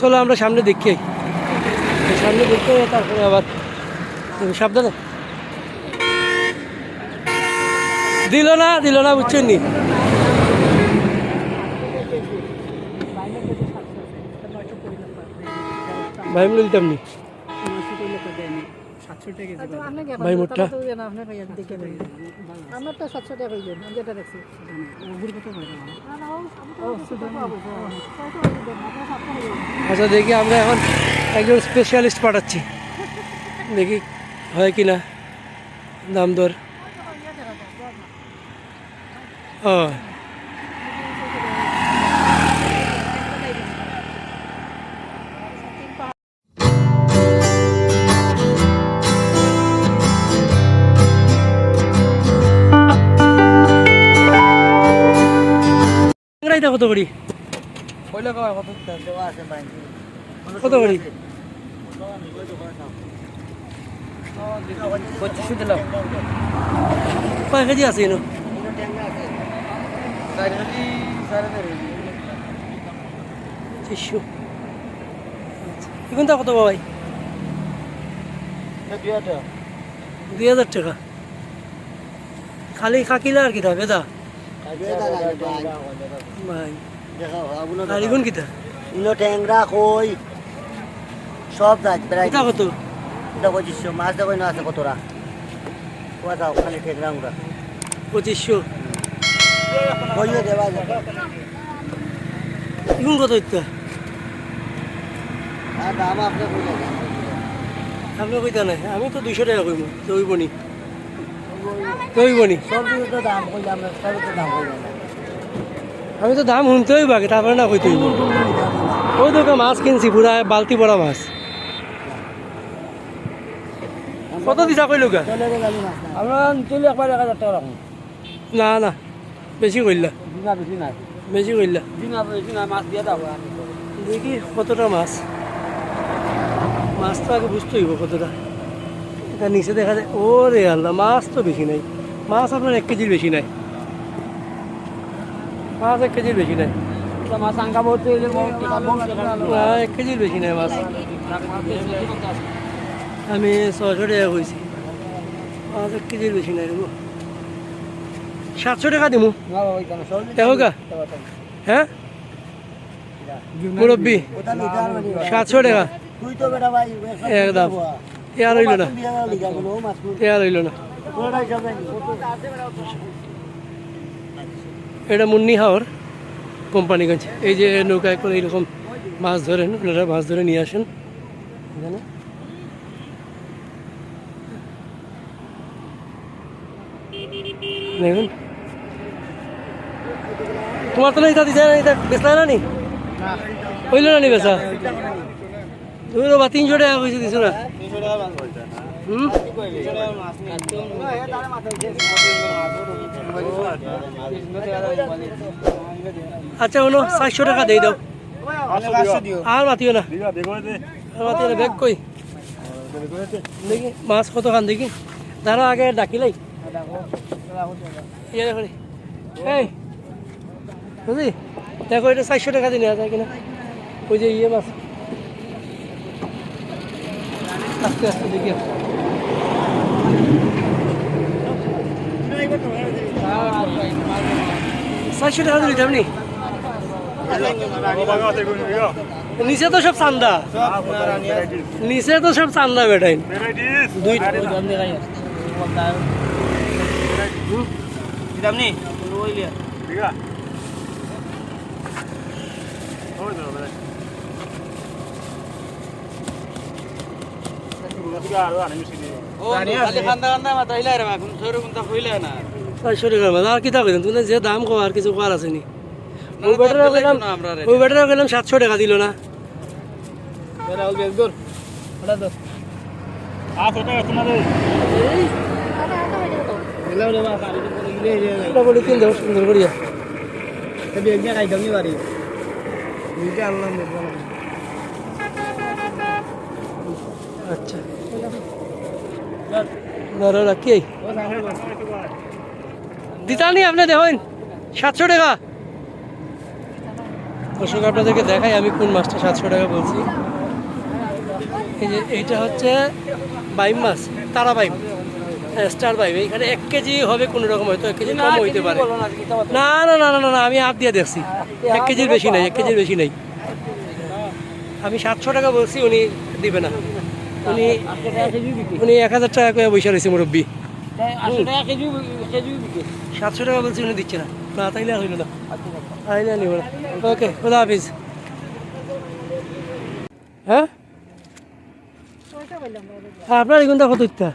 চলো আমরা সামনে দেখি। সামনে দেখতে তারপরে আবার তুমি সাবধানে। দিল না দিল না, বুঝছেন নি? ভাই, আমি লিখতাম নি। ভাই মোটটা আমারটা সাতশো টাকা হয়ে যাবে আমি যেটা দেখছি। আচ্ছা দেখি আমরা এখন একজন স্পেশালিস্ট পাঠাচ্ছি। দেখি হয় কি না দাম দর। ও। কত করি? কত করি? পঁচিশশো দিলাম কয় কেজি আছে এনো? চার কেজি কত ভাই? দুই হাজার টাকা। খালি খাকিলা আর কি কিতা বেদা কিতা? ইনো ট্যাংরা কই সব যাচ্ছে প্রায়। এটা কত? এটা পঁচিশশো মাছ দেখো না আছে কতটা? কোয়া যাও খালি ট্যাংরা উড়া। পঁচিশশো। কইও দেওয়া যাবে এগুন কত ইত্যা আর দাম আপনি বুঝে আপনি কইতা নাই আমি তো দুইশো টাকা কিছু তো কই দাম কই আমি তো দাম শুনতে হইব আগে তারপরে না কইতে হইব। ওই দোকান মাছ কিনছি পুরা বালতি বড়া মাছ। কত দিছা মাছ না আমরা চলে একবার এক হাজার টাকা রাখুন না না। বেশি কইলা বেশি কইলা দেখি কতটা মাছ। মাছ তো আগে বুঝতে হইব কতটা। এটা নিচে দেখা যায় ও রে আল্লাহ, মাছ তো বেশি নাই। মাছ আপনার এক কেজির বেশি নাই। মাছ এক কেজির বেশি নাই। মাছ আঙ্কা বলতে এক কেজির বেশি নাই মাছ। আমি ছশো টাকা কইছি। মাছ এক কেজির বেশি নাই দেবো সাতশো টাকা দেখো গা। হ্যাঁ? মুরব্বী, সাতশো টাকা। একদম। এ আর হইল না। এ আর হইল না। এটা মুন্নি হাওর কোম্পানিগঞ্জ। এই যে নৌকায় করে এইরকম মাছ ধরেন ওনারা মাছ ধরে নিয়ে আসেন। এখানে। দেখুন। তোমার তো না এটা দিছে না এটা বেচলা না? নি। হইল না নি বেচা? তো বা তিনশো টাকা কইছে দিছো না? আচ্ছা কোনো চারশো টাকা দিয়ে দাও। আর মাতিও না। আর মাতিও না, ব্যাগ কই? দেখি, মাছ কত খান দেখি। তারা আগে ডাকিলাই ইয়ে দেখো। এই, বুঝলি? দেখো, এটা চারশো টাকা নেওয়া যায় কিনা। ওই যে ইয়ে মাছ। আস্তে আস্তে দেখি। চারশো টাকা দিলি নিচে তো সব চান্দা। নিচে তো সব চান্দা বেটাই। দুই আর কিতা কইলেন তুমি যে দাম কো আর কিছু আছে নি? ওই বেটারও গেলাম ওই বেটারও গেলাম সাতশো টাকা দিল না। আচ্ছা। ধরো রাখি দিতানি আপনি দেখুন সাতশো টাকা। দর্শক আপনাদেরকে দেখাই আমি কোন মাছটা সাতশো টাকা বলছি। এই যে এইটা হচ্ছে বাইম মাছ তারা বাইম। স্টার বাইম। এখানে এক কেজি হবে কোনো রকম হয়তো এক কেজি কম হইতে পারে। না না না না না না আমি হাত দিয়ে দেখছি। এক কেজির বেশি নাই এক কেজির বেশি নাই। আমি সাতশো টাকা বলছি উনি দিবে না। উনি উনি এক হাজার টাকা করে বসে রয়েছে মুরব্বী। সাতশো টাকা বলছি উনি দিচ্ছে না। না তাইলে হইল না। তাইলে নিব না। ওকে খোদা হাফিজ। হ্যাঁ? আপনার এগুনটা কত ইত্যা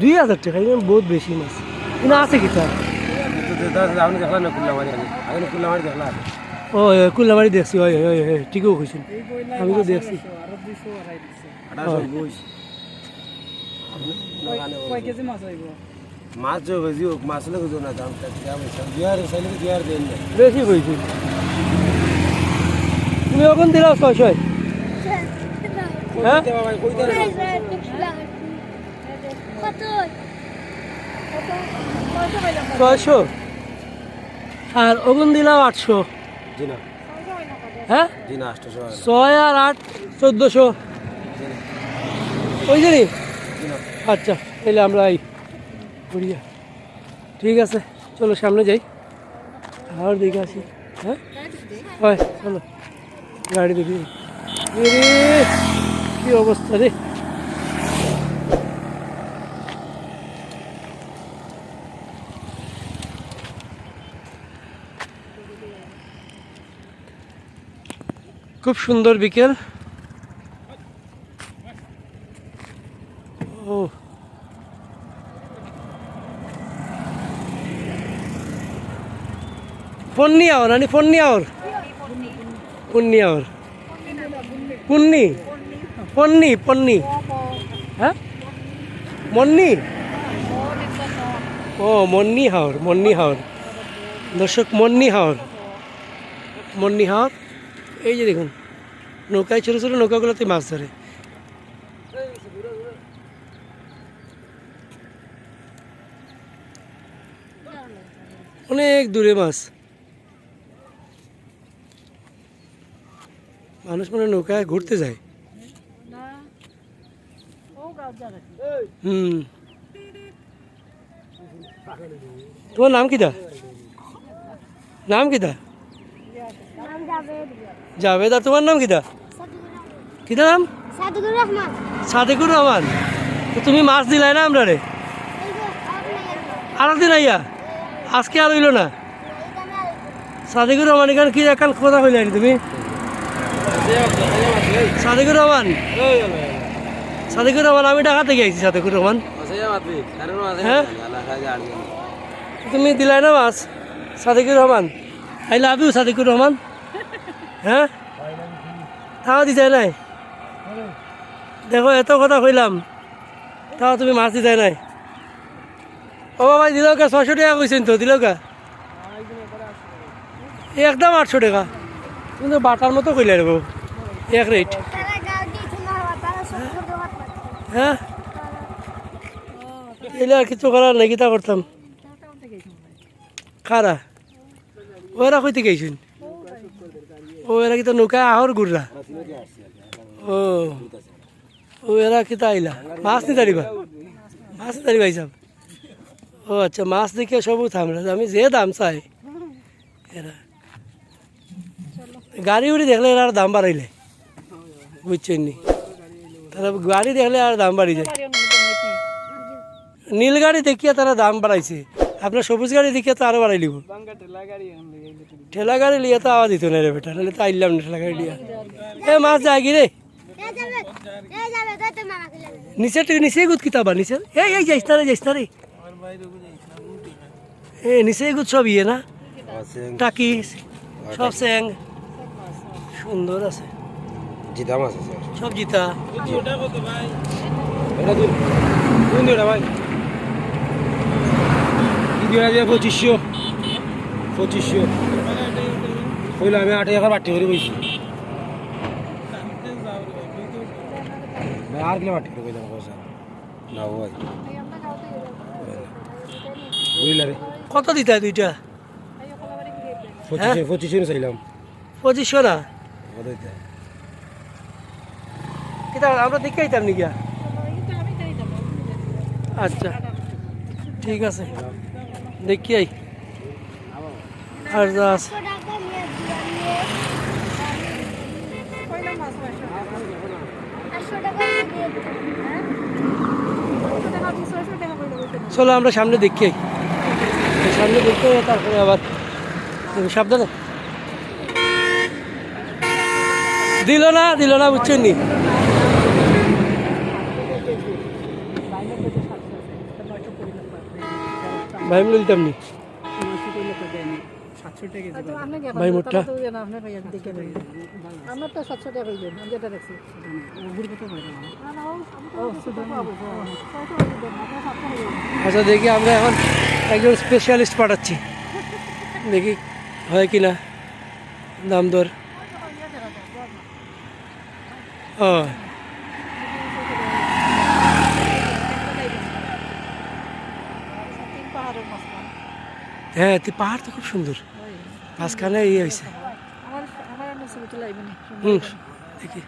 দুই হাজার টাকা। এগুলো বহুত বেশি মাছ। কিন্তু আছে কি তা আপনি দেখলাম না কুল্লা মারি আমি কুল্লা মারি দেখলাম। ও কুল্লাবাড়ি দেখছি ওই ওই ওই ঠিকও কইছেন আমি তো দেখছি। মাছ যে হয়েছি মাছ লাগে তো না দাম চাইলে জিয়ার দেন হ্যাঁ? না বেশি তুমি এখন দিলাও ছয়শয় হ্যাঁ? ছয়শো। আর ওগুন দিলাও আটশো। হ্যাঁ? ছয়। আর আট চোদ্দোশো। ওই আচ্ছা তাহলে আমরা এই ঘুরিয়া ঠিক আছে চলো সামনে যাই। আর দেখে আসি। হ্যাঁ? হয় চলো। গাড়ি দেখি। কি অবস্থা রে? খুব সুন্দর বিকেল। ও। পন্নি আওয়ার आणि পন্নি আওয়ার। পুন্নি আওয়ার। পুন্নি। পন্নি পন্নি। হ্যাঁ? মন্নি? ও, মন্নি হাওর মন্নি হাওর। দর্শক, মন্নি হাওর। মন্নি হাওর। এই যে দেখুন নৌকায় ছোটো ছোটো নৌকাগুলোতে মাছ ধরে। অনেক দূরে মাছ। মানুষ মানে নৌকায় ঘুরতে যায়। হুম। তোমার নাম কিটা নাম কিটা জাভেদ আর তোমার নাম কিটা কিটা নাম? সাদেকুর রহমান। তো তুমি মাছ দিলাই না আমরা রে আর দিন আইয়া? আজকে আর হইল না? সাদেকুর রহমান এখানে কি একান কথা হইলে তুমি? সাদেকুর রহমান। সাদেকুর রহমান আমি ঢাকা থেকে আইছি সাদেকুর রহমান। হ্যাঁ? তুমি দিলাই না মাছ? Sadekur Rahman. I love you Sadekur Rahman. হ্যাঁ? তাও দিতে নাই? দেখো, এত কথা কইলাম। তাও তুমি মাছ দিতে নাই। ও বাবা, দিল কে? ছশো টাকা কইছেন তো, দিল কা? একদম আটশো টাকা। কিন্তু বাটার মতো কইলে রে এক রেট করে হ্যাঁ আর কিছু করার নাই কিতা করতাম। খারা ওরা কইতে গেছেন ও এরা কিতা নৌকা আহর গুড়রা? ও। ও এরা কিতা আইলা মাছ নি তারিবা মাছ নি তারিবা হিসাব ও আচ্ছা মাছ দেখে সবু থামরা আমি যে দাম চাই এরা। গাড়ি উড়ি দেখলে এরা আর দাম বাড়াইলে। বুঝছেন নি? তারা গাড়ি দেখলে আর দাম বাড়ি যায় নীল গাড়ি দেখিয়ে তারা দাম বাড়াইছে। আপনার সবুজ গাড়ি দেখিয়ে তো আরও বাড়াই লিব ঠেলা গাড়ি লিয়ে তো আওয়াজ দিত না রে বেটা নাহলে তো আইলাম না ঠেলা গাড়ি লিয়া এ মাছ যায় কি রে নিচে তুই নিচেই গুদ কিতাবা নিচে এই এই যাইস না রে যাইস না রে এ নিচেই গুদ সব ইয়ে না টাকি সব স্যাং সুন্দর আছে জি দাম আছে সব জিতা এটা ভাই দুই হাজার পঁচিশশো। পঁচিশশো। কইলে আমি আট হাজার বাটি করে ভাই আর কিলো বাটি করে কইলাম পয়সা। না ভাই। বুঝলে রে। কত দিতা দুইটা? পঁচিশে পঁচিশে চাইলাম। পঁচিশশো না? কত? কিতা আমরা দেখে আইতাম নাকি? আচ্ছা। ঠিক আছে। দেখি আই। আর যাস চলো আমরা সামনে দেখি। সামনে দেখতে তারপরে আবার সাবধানে। দিল না দিল না বুঝছেন নি ভাই মিলে দিতাম নি। আচ্ছা দেখি আমরা এখন একজন স্পেশালিস্ট পাঠাচ্ছি। দেখি হয় কি না দাম দর। ও। হ্যাঁ তুই পাহাড় তো খুব সুন্দর। মাঝখানে ইয়ে হয়েছে হুম। দেখি।